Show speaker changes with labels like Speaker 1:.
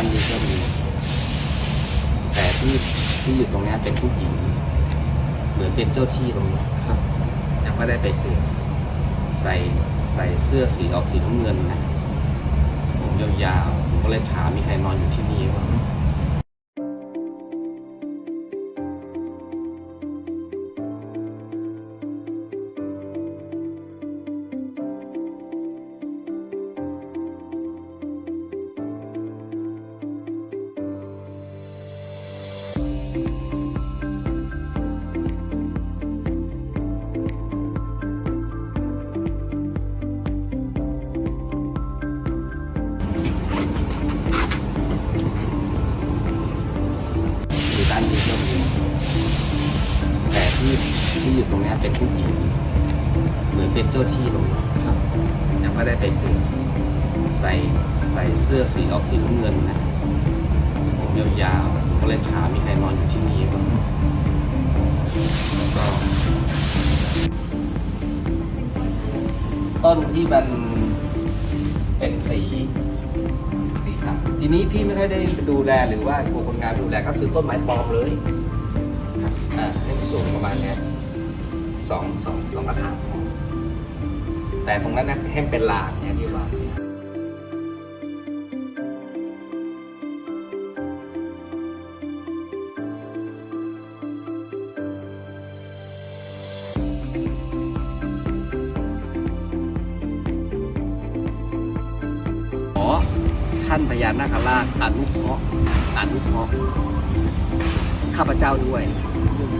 Speaker 1: านนี้ก็มี แต่ที่ที่อยู่ตรงนี้เป็นผู้หญิง เหมือนเป็นเจ้าที่ตรงนี้ครับยังไม่ได้ไปเปลี่ยนใส่ใส่เสื้อสีออกสีน้ำเงินนะผมยาวๆผมก็เลยถามมีใครนอนอยู่ที่นี่บ้าง ที่อยู่ตรงนี้เป็นผู้หญิงเหมือนเป็นเจ้าที่ตรงเนี้ยครับยังไม่ได้ไปเปลี่ยนใส่ใส่เสื้อสีออกสีน้ำเงินนะผมยาวๆผมก็เลยถามมีใครนอนอยู่ที่นี่บ้างแล้วก็ต้นที่มันเป็นสีสีสันทีนี้พี่ไม่ค่อยได้ดูแลหรือว่ากลัวคนงานดูแลก็ซื้อต้นไม้ปลอมเลยอ่าให้มันสูงประมาณนี้ สองสองสองกระถางแต่ตรงนั้นนะให้มันเป็นลานเนี่ยที่ว่าขอท่านพญานาคราชอนุเคราะห์อนุเคราะห์ข้าพเจ้าด้วยเ